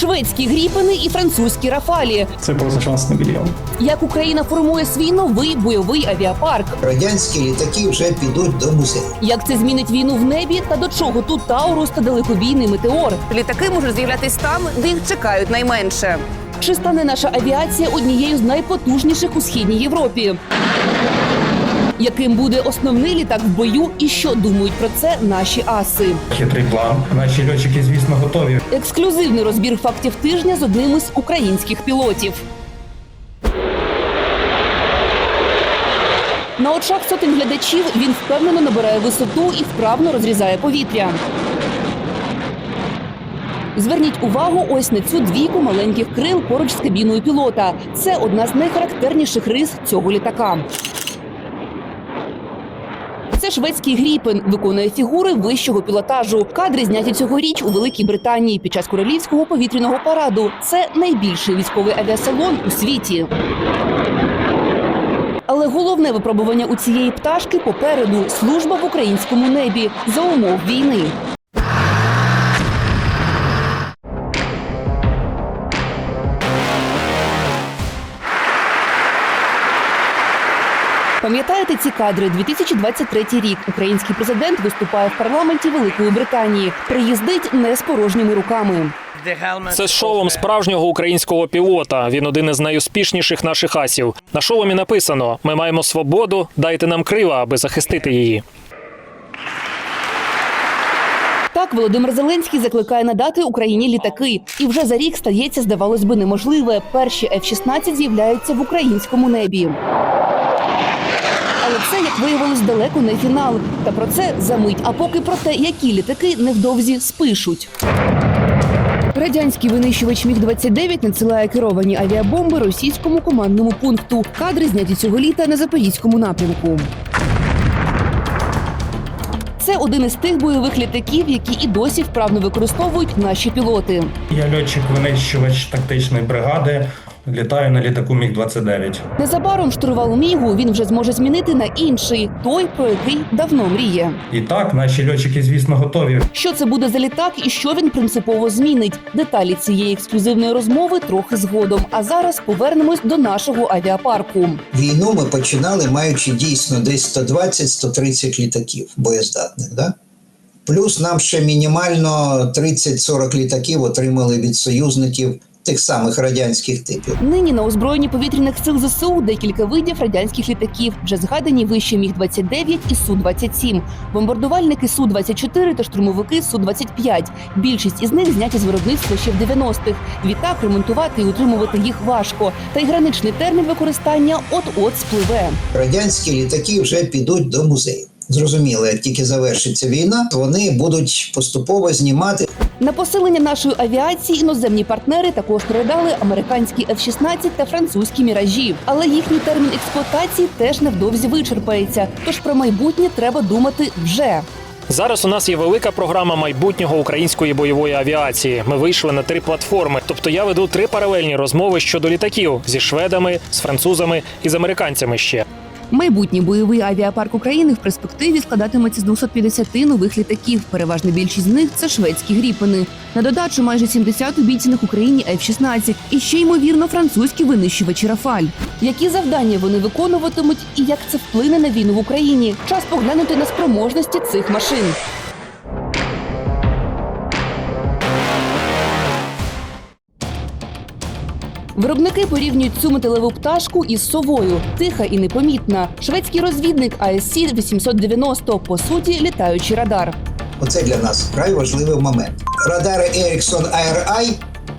шведські гріпени і французькі рафалі. Це просто шанс на мільйон. Як Україна формує свій новий бойовий авіапарк? Радянські літаки вже підуть до музею. Як це змінить війну в небі та до чого тут Таурус та далекобійний метеор? Літаки можуть з'являтись там, де їх чекають найменше. Чи стане наша авіація однією з найпотужніших у східній Європі? Яким буде основний літак в бою, і що думають про це наші аси? Хитрий план. Наші льотчики, звісно, готові. Ексклюзивний розбір фактів тижня з одним із українських пілотів. На очах сотень глядачів він впевнено набирає висоту і вправно розрізає повітря. Зверніть увагу ось на цю двійку маленьких крил поруч з кабіною пілота. Це одна з найхарактерніших рис цього літака. Це шведський гріпен виконує фігури вищого пілотажу. Кадри зняті цьогоріч у Великій Британії під час королівського повітряного параду. Це найбільший військовий авіасалон у світі. Але головне випробування у цієї пташки попереду служба в українському небі за умов війни. Пам'ятаєте ці кадри? 2023 рік. Український президент виступає в парламенті Великої Британії. Приїздить не з порожніми руками. Це з шолом справжнього українського пілота. Він один із найуспішніших наших асів. На шоломі написано: ми маємо свободу, дайте нам крила, аби захистити її. Так Володимир Зеленський закликає надати Україні літаки, і вже за рік стається, здавалось би, неможливе. Перші F-16 з'являються в українському небі. Але це, як виявилось, далеко не фінал. Та про це за мить. А поки про те, які літаки невдовзі спишуть. Радянський винищувач Міг 29 надсилає керовані авіабомби російському командному пункту. Кадри зняті цього літа на запорізькому напрямку. Це один із тих бойових літаків, які і досі вправно використовують наші пілоти. Я льотчик винищувач тактичної бригади. Літаю на літаку Міг 29 Незабаром штурвал мігу він вже зможе змінити на інший, той про який давно мріє. І так, наші льотчики, звісно, готові. Що це буде за літак і що він принципово змінить? Деталі цієї ексклюзивної розмови трохи згодом. А зараз повернемось до нашого авіапарку. Війну ми починали, маючи дійсно десь 120-130 літаків боєздатних. Да? Плюс нам ще мінімально 30-40 літаків отримали від союзників тих самих радянських типів. Нині на озброєнні повітряних сил ЗСУ декілька видів радянських літаків, вже згадані вище міг 29 і су 27 бомбардувальники су 24 та штурмовики су 25 Більшість із них зняті з виробництва ще в 90-х. Відтак ремонтувати і утримувати їх важко. Та й граничний термін використання от-от спливе. Радянські літаки вже підуть до музею. Зрозуміло, як тільки завершиться війна, вони будуть поступово знімати На посилення нашої авіації іноземні партнери також передали американські F-16 та французькі міражі. Але їхній термін експлуатації теж невдовзі вичерпається. Тож про майбутнє треба думати вже. Зараз у нас є велика програма майбутнього української бойової авіації. Ми вийшли на три платформи. Тобто я веду три паралельні розмови щодо літаків зі шведами, з французами і з американцями ще. Майбутній бойовий авіапарк України в перспективі складатиметься з 250 нових літаків. Переважна більшість з них це шведські гріпени. На додачу майже 70 обіцяних Україні F-16 і ще ймовірно французькі винищувачі Рафаль. Які завдання вони виконуватимуть і як це вплине на війну в Україні? Час поглянути на спроможності цих машин. Виробники порівнюють цю металеву пташку із совою, тиха і непомітна. Шведський розвідник ASC 890 по суті літаючий радар. Оце для нас вкрай важливий момент. Радари Ericsson ARI,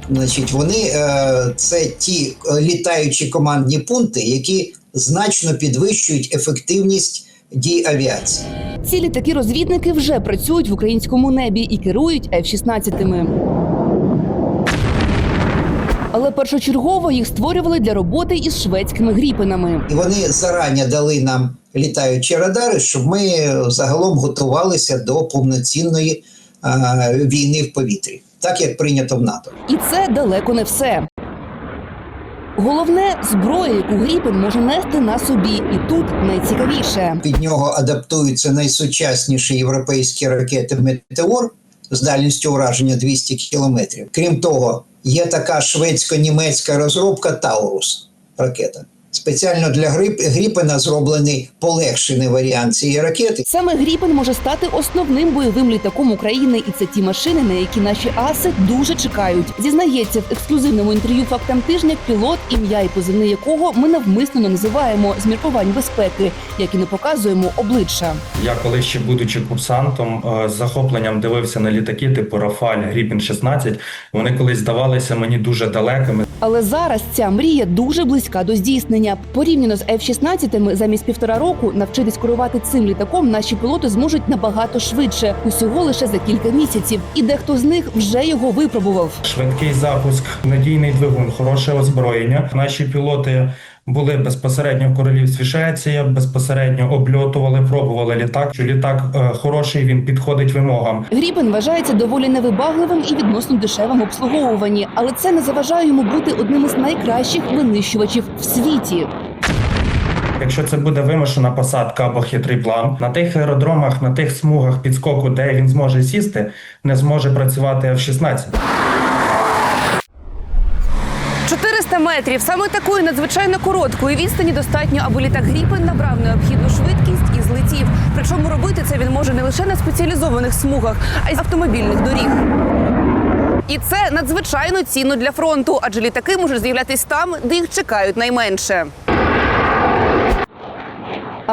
значить, вони е, це ті е, літаючі командні пункти, які значно підвищують ефективність дій авіації. Ці літаки-розвідники вже працюють в українському небі і керують F-16. Але першочергово їх створювали для роботи із шведськими гріпенами. І вони зарані дали нам літаючі радари, щоб ми загалом готувалися до повноцінної війни в повітрі, так як прийнято в НАТО. І це далеко не все. Головне зброя, яку гріпен може нести на собі, і тут найцікавіше. Під нього адаптуються найсучасніші європейські ракети Метеор з дальністю ураження 200 кілометрів. Крім того, є така шведсько-німецька розробка Таурус ракета. Спеціально для грип, Гріпена зроблений полегшений варіант цієї ракети. Саме Гріпен може стати основним бойовим літаком України, і це ті машини, на які наші аси дуже чекають. Зізнається в ексклюзивному інтерв'ю фактам тижня пілот, ім'я і позивний якого ми навмисно не називаємо з міркувань безпеки, як і не показуємо обличчя. Я коли ще будучи курсантом, е, з захопленням дивився на літаки типу Рафаль, Гріпін 16. Вони колись здавалися мені дуже далекими. Але зараз ця мрія дуже близька до здійснення. Порівняно з F-16, замість півтора року навчитись керувати цим літаком наші пілоти зможуть набагато швидше, усього лише за кілька місяців. І дехто з них вже його випробував. Швидкий запуск, надійний двигун, хороше озброєння. Наші пілоти були безпосередньо в королівстві Швеція, безпосередньо обльотували, пробували літак. Що літак е, хороший, він підходить вимогам. Гріпен вважається доволі невибагливим і відносно дешевим в обслуговуванні, але це не заважає йому бути одним із найкращих винищувачів в світі. Якщо це буде вимушена посадка або хитрий план, на тих аеродромах, на тих смугах підскоку, де він зможе сісти, не зможе працювати F-16. 400 метрів. Саме такої надзвичайно короткої відстані достатньо, аби літак Гріпен набрав необхідну швидкість і злетів. Причому робити це він може не лише на спеціалізованих смугах, а й з автомобільних доріг. І це надзвичайно цінно для фронту, адже літаки можуть з'являтись там, де їх чекають найменше.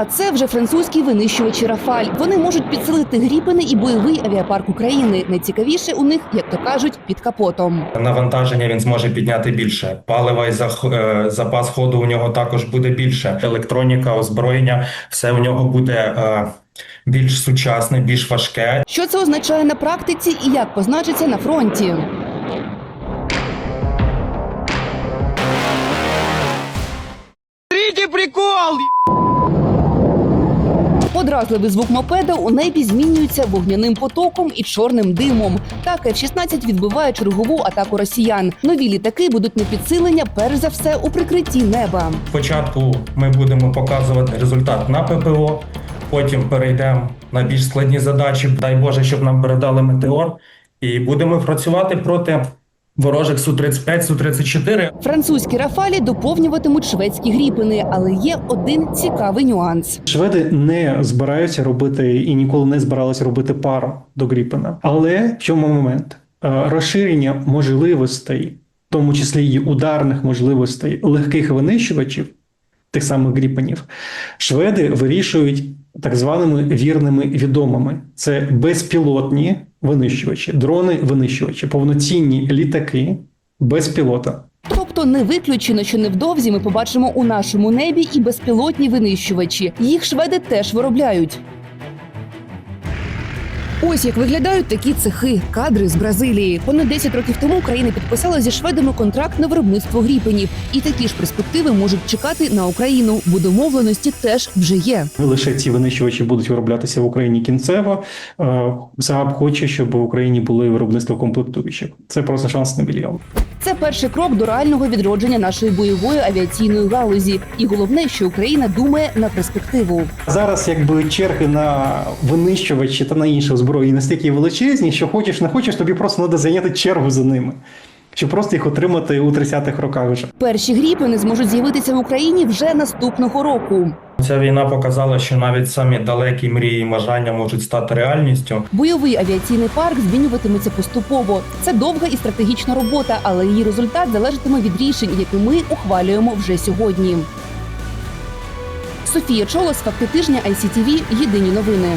А це вже французькі винищувачі Рафаль. Вони можуть підсилити гріпени і бойовий авіапарк України. Найцікавіше у них, як то кажуть, під капотом. Навантаження він зможе підняти більше. Палива і зах- е, запас ходу у нього також буде більше. Електроніка, озброєння, все у нього буде е, більш сучасне, більш важке. Що це означає на практиці і як позначиться на фронті? Подразливий звук мопеда у небі змінюється вогняним потоком і чорним димом. Так F-16 відбиває чергову атаку росіян. Нові літаки будуть на підсилення, перш за все, у прикритті неба. Спочатку ми будемо показувати результат на ППО, потім перейдемо на більш складні задачі. Дай Боже, щоб нам передали метеор, і будемо працювати проти ворожих Су-35, Су-34. Французькі рафалі доповнюватимуть шведські гріпини, але є один цікавий нюанс. Шведи не збираються робити і ніколи не збиралися робити пару до Гріпена. Але в чому момент? Е, Розширення можливостей, в тому числі і ударних можливостей легких винищувачів, тих самих Гріпенів, шведи вирішують так званими вірними відомими. Це безпілотні винищувачі, дрони-винищувачі, повноцінні літаки без пілота. Тобто не виключено, що невдовзі ми побачимо у нашому небі і безпілотні винищувачі. Їх шведи теж виробляють. Ось як виглядають такі цехи, кадри з Бразилії. Понад 10 років тому Україна підписала зі шведами контракт на виробництво гріпенів, і такі ж перспективи можуть чекати на Україну, бо домовленості теж вже є. Лише ці винищувачі будуть вироблятися в Україні кінцево. Е, Saab хоче, щоб в Україні були виробництво комплектуючих. Це просто шанс на мільйон. Це перший крок до реального відродження нашої бойової авіаційної галузі. І головне, що Україна думає на перспективу. Зараз якби черги на винищувачі та на інше озброєння настільки величезні, що хочеш не хочеш, тобі просто треба зайняти чергу за ними, щоб просто їх отримати у 30-х роках вже. Перші гріпени зможуть з'явитися в Україні вже наступного року. Ця війна показала, що навіть самі далекі мрії і бажання можуть стати реальністю. Бойовий авіаційний парк змінюватиметься поступово. Це довга і стратегічна робота, але її результат залежатиме від рішень, які ми ухвалюємо вже сьогодні. Софія Чолос, факти тижня ICTV, Єдині новини.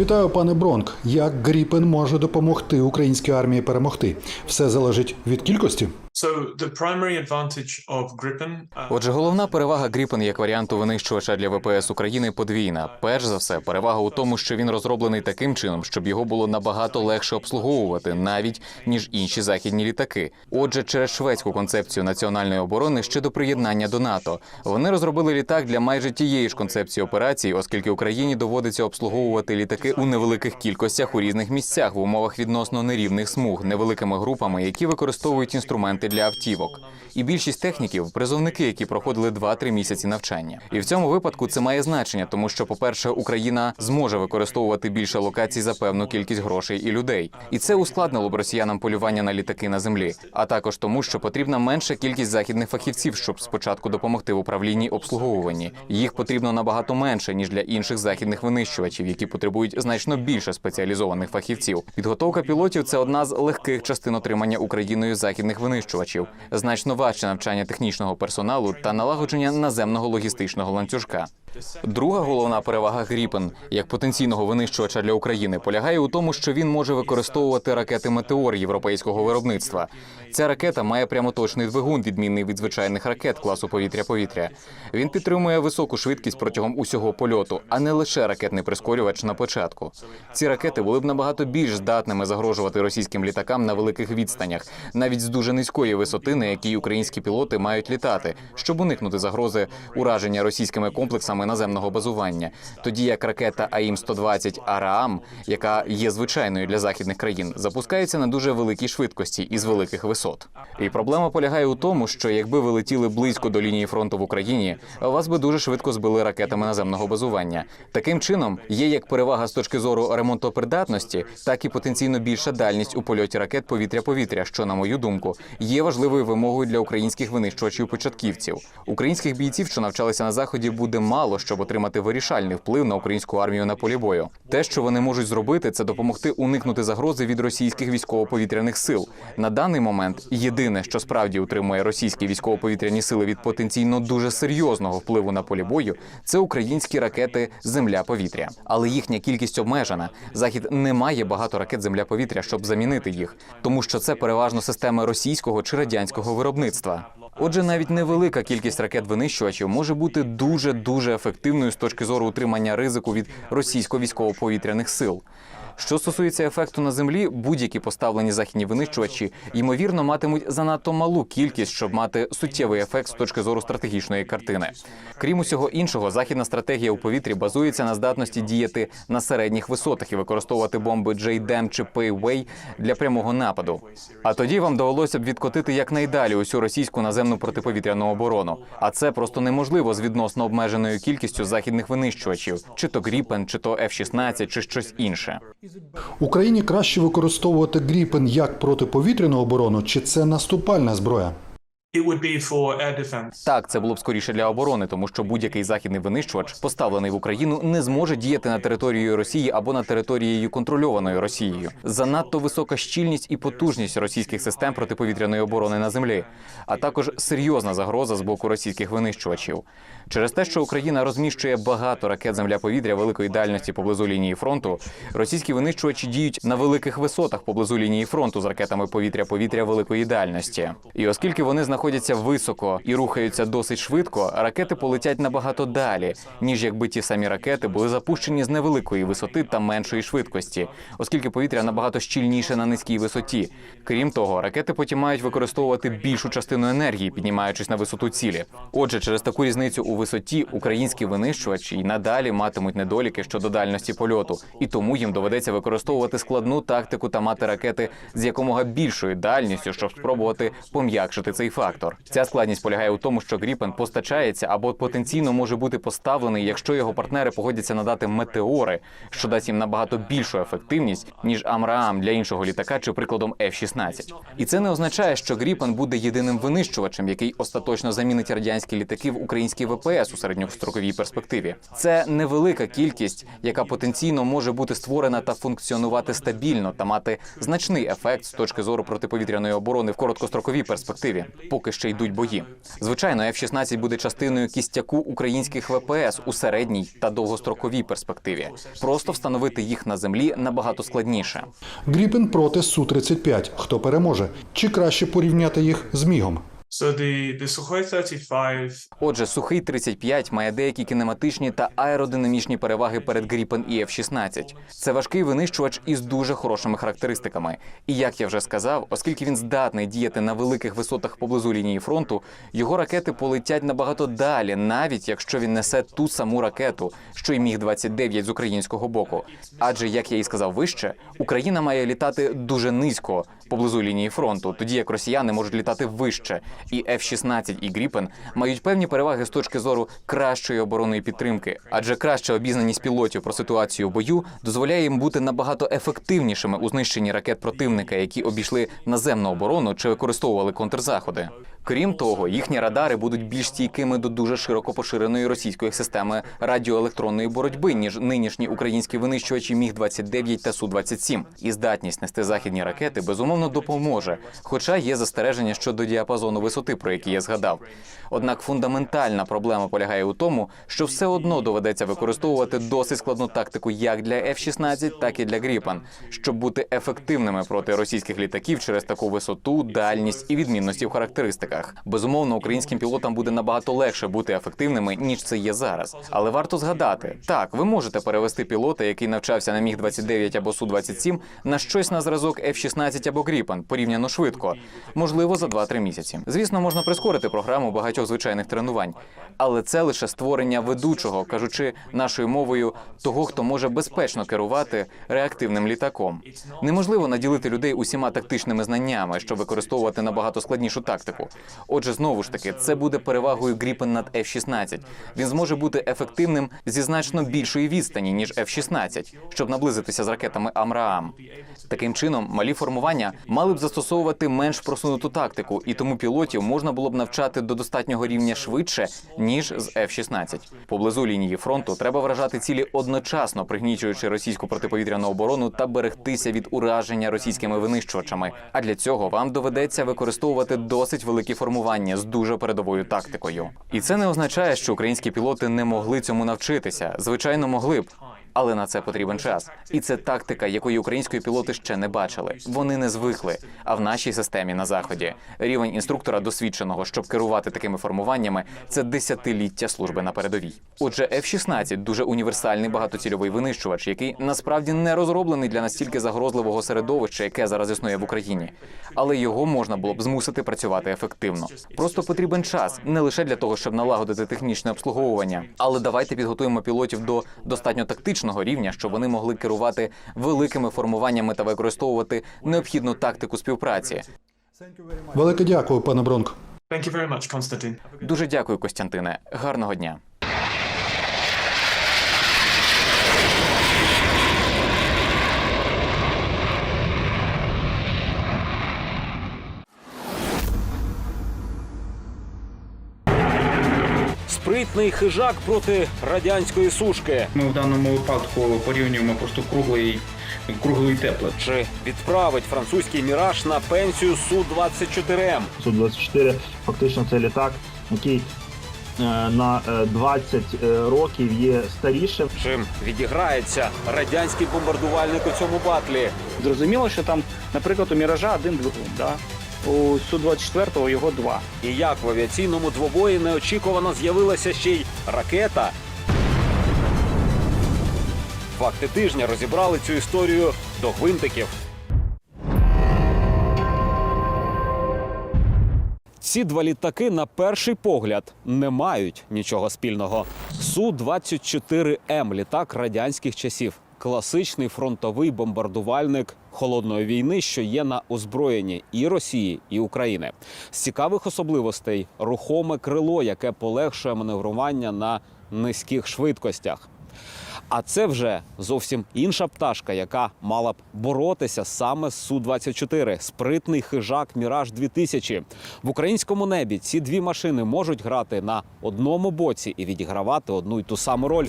Вітаю, пане Бронк. Як Гріпен може допомогти українській армії перемогти? Все залежить від кількості. Uh, Отже, головна перевага Gripen як варіанту винищувача для ВПС України подвійна. Перш за все, перевага у тому, що він розроблений таким чином, щоб його було набагато легше обслуговувати, навіть ніж інші західні літаки. Отже, через шведську концепцію національної оборони ще до приєднання до НАТО вони розробили літак для майже тієї ж концепції операцій, оскільки Україні доводиться обслуговувати літаки у невеликих кількостях у різних місцях в умовах відносно нерівних смуг, невеликими групами, які використовують інструменти для автівок. І більшість техніків призовники, які проходили 2-3 місяці навчання. І в цьому випадку це має значення, тому що, по-перше, Україна зможе використовувати більше локацій за певну кількість грошей і людей, і це ускладнило б росіянам полювання на літаки на землі, а також тому, що потрібна менша кількість західних фахівців, щоб спочатку допомогти в управлінні обслуговуванні. Їх потрібно набагато менше ніж для інших західних винищувачів, які потребують значно більше спеціалізованих фахівців. Підготовка пілотів це одна з легких частин отримання Україною західних винищувачів. Значно важче навчання технічного персоналу та налагодження наземного логістичного ланцюжка. Друга головна перевага Гріпен як потенційного винищувача для України полягає у тому, що він може використовувати ракети Метеор європейського виробництва. Ця ракета має прямоточний двигун, відмінний від звичайних ракет класу повітря-повітря. Він підтримує високу швидкість протягом усього польоту, а не лише ракетний прискорювач на початку. Ці ракети були б набагато більш здатними загрожувати російським літакам на великих відстанях, навіть з дуже низької висоти, на якій українські пілоти мають літати, щоб уникнути загрози ураження російськими комплексами наземного базування. Тоді як ракета АІМ 120 Араам, яка є звичайною для західних країн, запускається на дуже великій швидкості і з великих висот. І проблема полягає у тому, що якби ви летіли близько до лінії фронту в Україні, вас би дуже швидко збили ракетами наземного базування. Таким чином є як перевага з точки зору ремонтопридатності, так і потенційно більша дальність у польоті ракет повітря-повітря, що, на мою думку, є важливою вимогою для українських винищувачів початківців. Українських бійців, що навчалися на заході, буде мало, щоб отримати вирішальний вплив на українську армію на полі бою. Те, що вони можуть зробити, це допомогти уникнути загрози від російських військово-повітряних сил. На даний момент єдине, що справді утримує російські військово-повітряні сили від потенційно дуже серйозного впливу на полі бою, це українські ракети Земля-повітря. Але їхня кількість обмежена. Захід не має багато ракет Земля-повітря, щоб замінити їх, тому що це переважно системи російського чи радянського виробництва. Отже, навіть невелика кількість ракет винищувачів може бути дуже дуже ефективною з точки зору утримання ризику від російсько-військово-повітряних сил. Що стосується ефекту на землі, будь-які поставлені західні винищувачі ймовірно матимуть занадто малу кількість, щоб мати суттєвий ефект з точки зору стратегічної картини. Крім усього іншого, західна стратегія у повітрі базується на здатності діяти на середніх висотах і використовувати бомби JDAM чи Payway для прямого нападу. А тоді вам довелося б відкотити якнайдалі усю російську наземну протиповітряну оборону. А це просто неможливо з відносно обмеженою кількістю західних винищувачів, чи то Gripen, чи то F-16, чи щось інше. Україні краще використовувати Гріпен як протиповітряну оборону, чи це наступальна зброя? Так, це було б скоріше для оборони, тому що будь-який західний винищувач, поставлений в Україну, не зможе діяти на території Росії або на територією контрольованою Росією. Занадто висока щільність і потужність російських систем протиповітряної оборони на землі, а також серйозна загроза з боку російських винищувачів. Через те, що Україна розміщує багато ракет земля-повітря великої дальності поблизу лінії фронту, російські винищувачі діють на великих висотах поблизу лінії фронту з ракетами повітря-повітря великої дальності. І оскільки вони знаходяться високо і рухаються досить швидко, ракети полетять набагато далі, ніж якби ті самі ракети були запущені з невеликої висоти та меншої швидкості, оскільки повітря набагато щільніше на низькій висоті. Крім того, ракети потім мають використовувати більшу частину енергії, піднімаючись на висоту цілі. Отже, через таку різницю у висоті українські винищувачі й надалі матимуть недоліки щодо дальності польоту, і тому їм доведеться використовувати складну тактику та мати ракети з якомога більшою дальністю, щоб спробувати пом'якшити цей фактор. Ця складність полягає у тому, що Гріпен постачається або потенційно може бути поставлений, якщо його партнери погодяться надати метеори, що дасть їм набагато більшу ефективність ніж Амраам для іншого літака чи прикладом F-16. І це не означає, що Гріпен буде єдиним винищувачем, який остаточно замінить радянські літаки в український ВПС у середньостроковій перспективі. Це невелика кількість, яка потенційно може бути створена та функціонувати стабільно та мати значний ефект з точки зору протиповітряної оборони в короткостроковій перспективі. По поки ще йдуть бої. Звичайно, F-16 буде частиною кістяку українських ВПС у середній та довгостроковій перспективі. Просто встановити їх на землі набагато складніше. Гріпен проти Су-35. Хто переможе? Чи краще порівняти їх з мігом? So the, the Sukhoi 35 Отже, сухий 35 має деякі кінематичні та аеродинамічні переваги перед Gripen і F-16. Це важкий винищувач із дуже хорошими характеристиками. І як я вже сказав, оскільки він здатний діяти на великих висотах поблизу лінії фронту, його ракети полетять набагато далі, навіть якщо він несе ту саму ракету, що й міг 29 з українського боку. Адже, як я і сказав вище, Україна має літати дуже низько поблизу лінії фронту, тоді як росіяни можуть літати вище. І F-16 і Gripen мають певні переваги з точки зору кращої оборонної підтримки, адже краща обізнаність пілотів про ситуацію в бою дозволяє їм бути набагато ефективнішими у знищенні ракет противника, які обійшли наземну оборону чи використовували контрзаходи. Крім того, їхні радари будуть більш стійкими до дуже широко поширеної російської системи радіоелектронної боротьби, ніж нинішні українські винищувачі Міг 29 та Су 27 І здатність нести західні ракети безумовно допоможе, хоча є застереження щодо діапазону висоти, про який я згадав. Однак фундаментальна проблема полягає у тому, що все одно доведеться використовувати досить складну тактику як для F-16, так і для Gripen, щоб бути ефективними проти російських літаків через таку висоту, дальність і відмінності в характеристиках. Безумовно, українським пілотам буде набагато легше бути ефективними ніж це є зараз. Але варто згадати, так ви можете перевести пілота, який навчався на міг 29 або су 27 на щось на зразок F-16 або Gripen, порівняно швидко, можливо, за 2-3 місяці. Звісно, можна прискорити програму багатьох звичайних тренувань, але це лише створення ведучого, кажучи нашою мовою, того, хто може безпечно керувати реактивним літаком. Неможливо наділити людей усіма тактичними знаннями, щоб використовувати набагато складнішу тактику. Отже, знову ж таки, це буде перевагою Gripen над F-16. Він зможе бути ефективним зі значно більшої відстані ніж F-16, щоб наблизитися з ракетами Амраам. Таким чином, малі формування мали б застосовувати менш просунуту тактику, і тому пілотів можна було б навчати до достатнього рівня швидше ніж з F-16. Поблизу лінії фронту треба вражати цілі одночасно, пригнічуючи російську протиповітряну оборону та берегтися від ураження російськими винищувачами. А для цього вам доведеться використовувати досить великі формування з дуже передовою тактикою. І це не означає, що українські пілоти не могли цьому навчитися. Звичайно, могли б. Але на це потрібен час, і це тактика, якої українські пілоти ще не бачили. Вони не звикли. А в нашій системі на заході рівень інструктора досвідченого, щоб керувати такими формуваннями, це десятиліття служби на передовій. Отже, F-16 – дуже універсальний багатоцільовий винищувач, який насправді не розроблений для настільки загрозливого середовища, яке зараз існує в Україні. Але його можна було б змусити працювати ефективно. Просто потрібен час не лише для того, щоб налагодити технічне обслуговування, але давайте підготуємо пілотів до достатньо тактичного рівня, щоб вони могли керувати великими формуваннями та використовувати необхідну тактику співпраці. Велике дякую, пане Бронк. Дуже дякую, Костянтине. Гарного дня. Спритний хижак проти радянської сушки. Ми в даному випадку порівнюємо просто круглий, круглий тепле. Чи відправить французький міраж на пенсію су 24 м Су-24 фактично це літак, який е, на е, 20 е, років є старішим. Чим відіграється радянський бомбардувальник у цьому батлі? Зрозуміло, що там, наприклад, у міража один двигун, да? У Су-24 його два. І як в авіаційному двобої неочікувано з'явилася ще й ракета. Факти тижня розібрали цю історію до гвинтиків. Ці два літаки на перший погляд не мають нічого спільного. Су-24М – літак радянських часів. Класичний фронтовий бомбардувальник холодної війни, що є на озброєнні і Росії, і України. З цікавих особливостей рухоме крило, яке полегшує маневрування на низьких швидкостях. А це вже зовсім інша пташка, яка мала б боротися саме з Су-24. Спритний хижак Міраж 2000 В українському небі ці дві машини можуть грати на одному боці і відігравати одну й ту саму роль.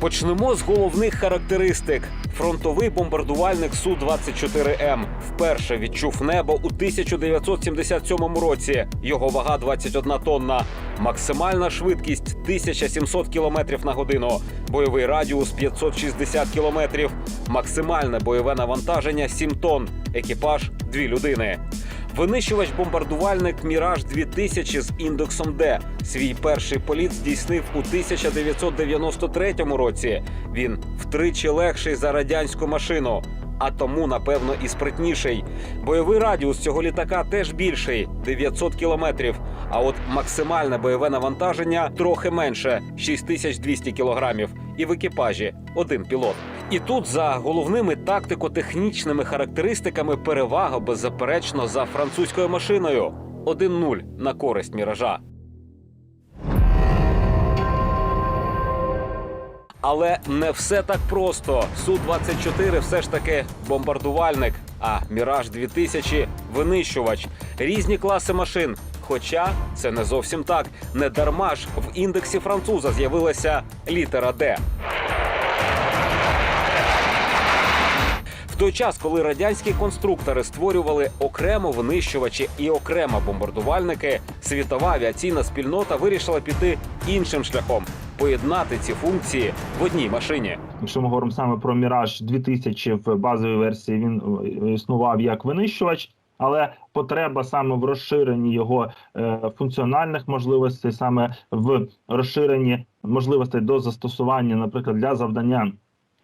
Почнемо з головних характеристик. Фронтовий бомбардувальник Су-24М вперше відчув небо у 1977 році. Його вага 21 тонна. Максимальна швидкість 1700 км на годину. Бойовий радіус 560 км. Максимальне бойове навантаження 7 тонн. Екіпаж 2 людини. Винищувач-бомбардувальник Міраж 2000 з індексом Д. Свій перший політ здійснив у 1993 році. Він втричі легший за радянську машину, а тому, напевно, і спритніший. Бойовий радіус цього літака теж більший 900 кілометрів. А от максимальне бойове навантаження трохи менше 6200 кілограмів. І в екіпажі один пілот. І тут за головними тактико-технічними характеристиками перевага беззаперечно за французькою машиною 1-0 на користь міража. Але не все так просто. Су-24 все ж таки бомбардувальник, а Міраж 2000 винищувач. Різні класи машин. Хоча це не зовсім так. Не дарма ж в індексі француза з'явилася літера Д. В той час, коли радянські конструктори створювали окремо винищувачі і окремо бомбардувальники, світова авіаційна спільнота вирішила піти іншим шляхом поєднати ці функції в одній машині. Якщо ми говоримо саме про Міраж 2000 в базовій версії, він е, існував як винищувач. Але потреба саме в розширенні його е, функціональних можливостей, саме в розширенні можливостей до застосування, наприклад, для завдання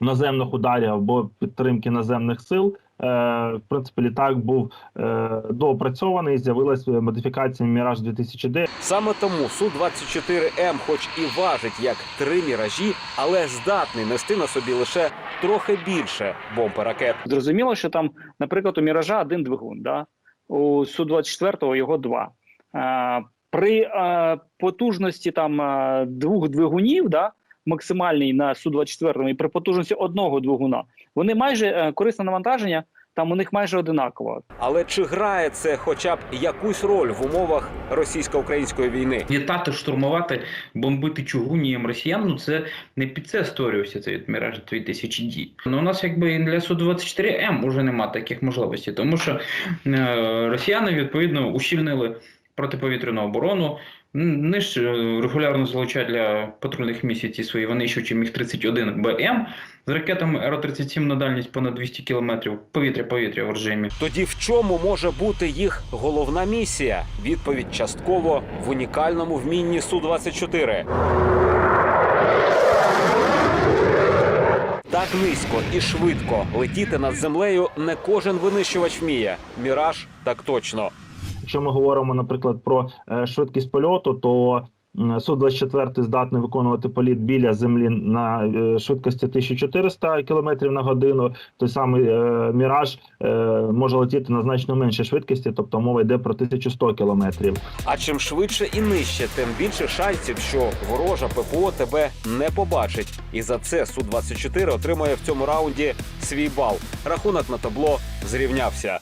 наземних ударів або підтримки наземних сил. Е, в принципі, літак був е, доопрацьований. З'явилася модифікація Міраж 2009. Саме тому Су-24М, хоч і важить як три міражі, але здатний нести на собі лише трохи більше бомб і ракет. Зрозуміло, що там, наприклад, у Міража один двигун, да? у Су-24 його два. Е, при е, потужності там е, двох двигунів, да, максимальній на Су-24 і при потужності одного двигуна, вони майже е, корисне навантаження, там у них майже одинаково. Але чи грає це хоча б якусь роль в умовах російсько-української війни? Літати, штурмувати, бомбити чугунієм росіян, ну це не під це створювався цей Міраж 2000 дій. Ну у нас якби для Су-24М уже нема таких можливостей, тому що е, росіяни відповідно ущільнили протиповітряну оборону. Вони ж е, регулярно залучають для патрульних місій ці свої винищувачі Міг-31 БМ з ракетами Р-37 на дальність понад 200 кілометрів повітря-повітря в режимі. Тоді в чому може бути їх головна місія? Відповідь частково в унікальному вмінні Су-24. Так низько і швидко летіти над землею не кожен винищувач вміє. Міраж так точно. Якщо ми говоримо, наприклад, про е, швидкість польоту, то Су-24 здатний виконувати політ біля землі на е, швидкості 1400 км на годину. Той самий е, Міраж може летіти на значно меншій швидкості, тобто мова йде про 1100 км. А чим швидше і нижче, тим більше шансів, що ворожа ППО тебе не побачить. І за це Су-24 отримує в цьому раунді свій бал. Рахунок на табло зрівнявся.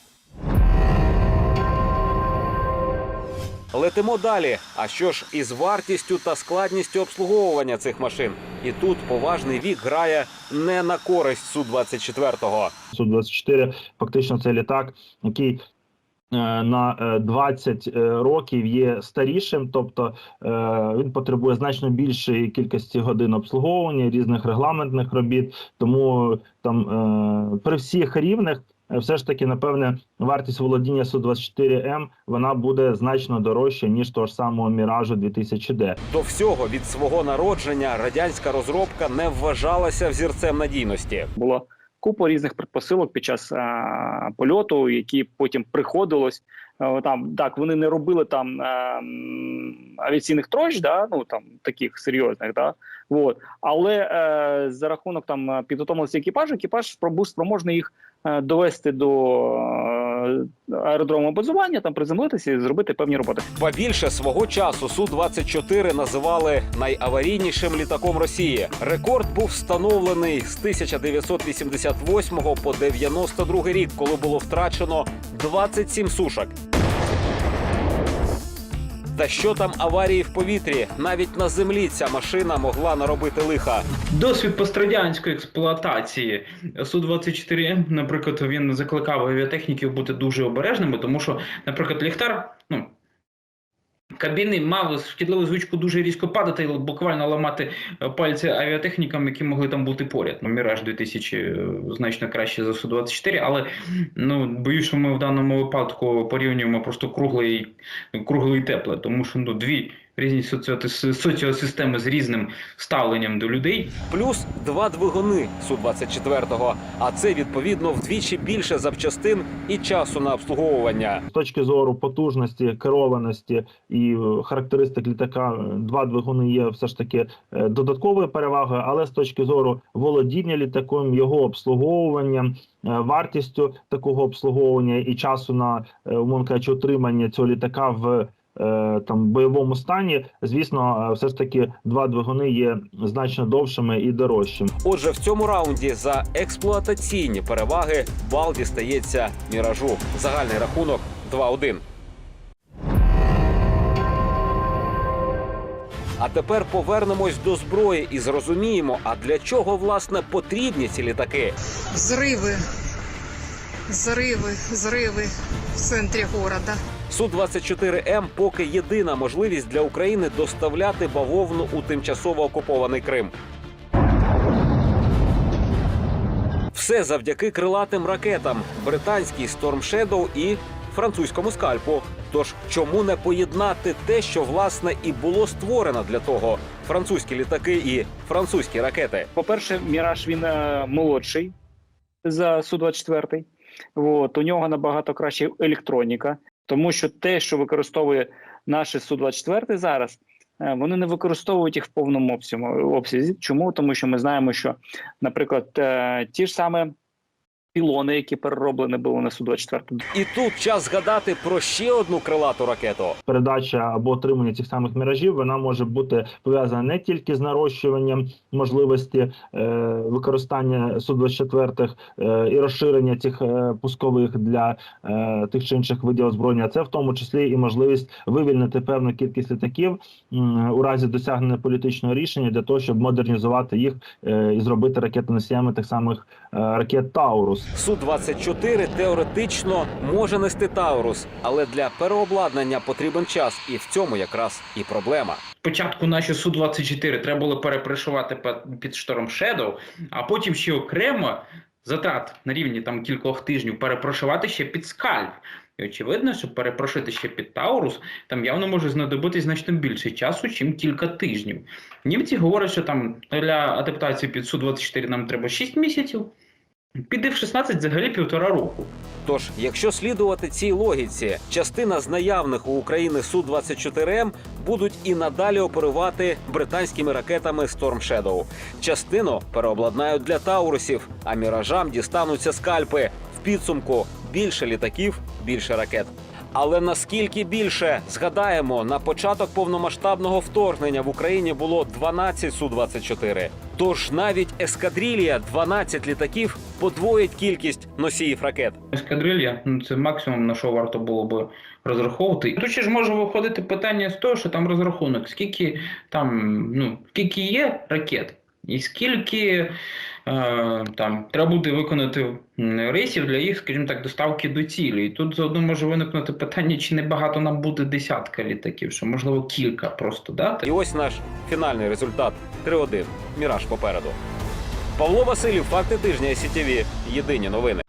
Летимо далі. А що ж із вартістю та складністю обслуговування цих машин? І тут поважний вік грає не на користь су 24 Су-24 фактично це літак, який е, на е, 20 е, років є старішим, тобто е, він потребує значно більшої кількості годин обслуговування різних регламентних робіт. Тому там е, при всіх рівнях. Все ж таки, напевне, вартість володіння Су-24М вона буде значно дорожча ніж того ж самого Міражу 2000D. До всього від свого народження радянська розробка не вважалася взірцем надійності. Було купа різних предпосилок під час а, польоту, які потім приходилось. Е, Там так вони не робили там е, авіаційних троч, да, ну там таких серйозних, да, от. але е, за рахунок там підготовленості екіпажу, екіпаж був спроможний їх е, довести до аеродрому базування, там приземлитися і зробити певні роботи. Ба більше свого часу су 24 називали найаварійнішим літаком Росії. Рекорд був встановлений з 1988 по 92 рік, коли було втрачено 27 сушок. Та що там аварії в повітрі? Навіть на землі ця машина могла наробити лиха. Досвід пострадянської експлуатації Су-24М, наприклад, він закликав авіатехніків бути дуже обережними, тому що, наприклад, ліхтар, ну. Кабіни мав шкідливу звичку дуже різко падати і буквально ламати е, пальці авіатехнікам, які могли там бути поряд. Ну, Міраж 2000 е, значно краще за Су-24, але ну, боюсь, що ми в даному випадку порівнюємо просто круглий круглий тепле, тому що ну, дві різні соціо- соціосистеми з різним ставленням до людей. Плюс два двигуни Су-24, а це відповідно вдвічі більше запчастин і часу на обслуговування. З точки зору потужності, керованості і е, характеристик літака, е, два двигуни є все ж таки е, додатковою перевагою, але з точки зору володіння літаком, його обслуговування, вартістю такого обслуговування і часу на умовно кажучи, отримання цього літака в там бойовому стані, звісно, е, все ж таки два двигуни є значно довшими і дорожчими. Отже, в цьому раунді за експлуатаційні переваги бал дістається міражу. Загальний рахунок 2-1. А тепер повернемось до зброї і зрозуміємо, а для чого власне потрібні ці літаки. Взриви, зриви, зриви в центрі города. Су-24М поки єдина можливість для України доставляти бавовну у тимчасово окупований Крим. Все завдяки крилатим ракетам, британській Storm Shadow і французькому скальпу. Тож чому не поєднати те, що власне і було створено для того: французькі літаки і французькі ракети? По-перше, Міраж він е, молодший за Су-24. От, у нього набагато краще електроніка, тому що те, що використовує наші Су-24 зараз, е, вони не використовують їх в повному обсязі. Чому? Тому що ми знаємо, що, наприклад, е, ті ж саме пілони, які перероблені були на Су-24, І тут час згадати про ще одну крилату ракету. передача або отримання цих самих міражів вона може бути пов'язана не тільки з нарощуванням можливості е, використання су 24 е, і розширення цих е, пускових для е, тих чи інших видів озброєння, це в тому числі і можливість вивільнити певну кількість літаків м, у разі досягнення політичного рішення для того, щоб модернізувати їх е, і зробити ракетоносіями тих самих е, ракет Таурус. Су-24 теоретично може нести Таурус, але для переобладнання потрібен час, і в цьому якраз і проблема. Спочатку наші Су-24 треба було перепришувати під шторм Shadow, а потім ще окремо затрат на рівні там кількох тижнів перепрошувати ще під скальп. І очевидно, що перепрошити ще під Таурус там явно може знадобитись значно більше часу, чим кілька тижнів. Німці говорять, що там для адаптації під Су-24 нам треба 6 місяців, під F-16 взагалі півтора року. Тож, якщо слідувати цій логіці, частина з наявних у України Су-24М будуть і надалі оперувати британськими ракетами Storm Shadow. Частину переобладнають для Таурусів, а міражам дістануться скальпи. В підсумку більше літаків, більше ракет. Але наскільки більше згадаємо, на початок повномасштабного вторгнення в Україні було 12 Су-24. Тож навіть ескадрилія 12 літаків подвоїть кількість носіїв ракет. Ескадрилья, ну це максимум на що варто було би розраховувати. Тут ще ж може виходити питання з того, що там розрахунок, скільки там, ну, скільки є ракет, і скільки там треба буде виконати рейсів для їх, скажімо так, доставки до цілі. І тут заодно може виникнути питання, чи не багато нам буде десятка літаків, що можливо кілька просто дати. І ось наш фінальний результат 3-1. Міраж попереду. Павло Василів, факти тижня СІТІВІ. Єдині новини.